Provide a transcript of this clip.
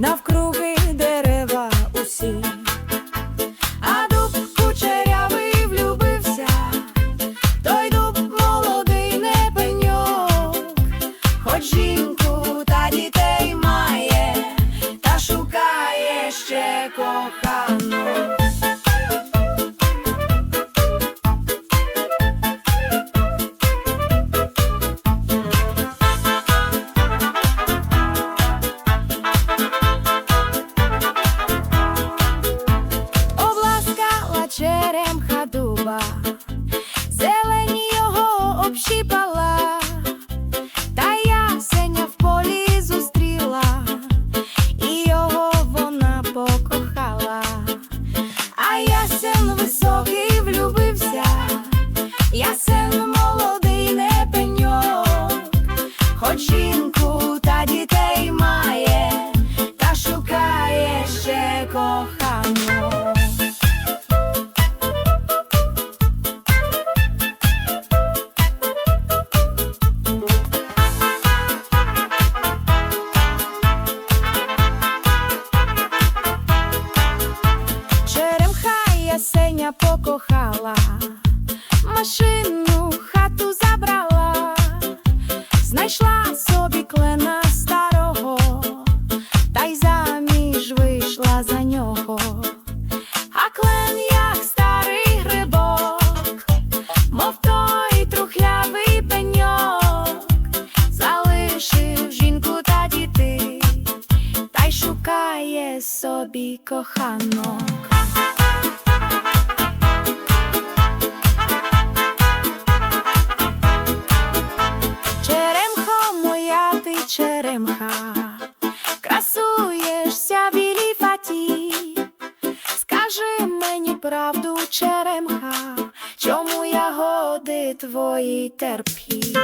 навкруги дерева усі, а дуб кучерявий влюбився, той дуб молодий не пеньок, хоч жінку та дітей має, та шукає ще коханок. She sheep. Покохала, машину хату забрала, знайшла собі клена старого, та й заміж вийшла за нього. А клен, як старий грибок, мов той трухлявий пеньок, залишив жінку та дітей, та й шукає собі коханок. Правду, черемха, чому ягоди твої терпі?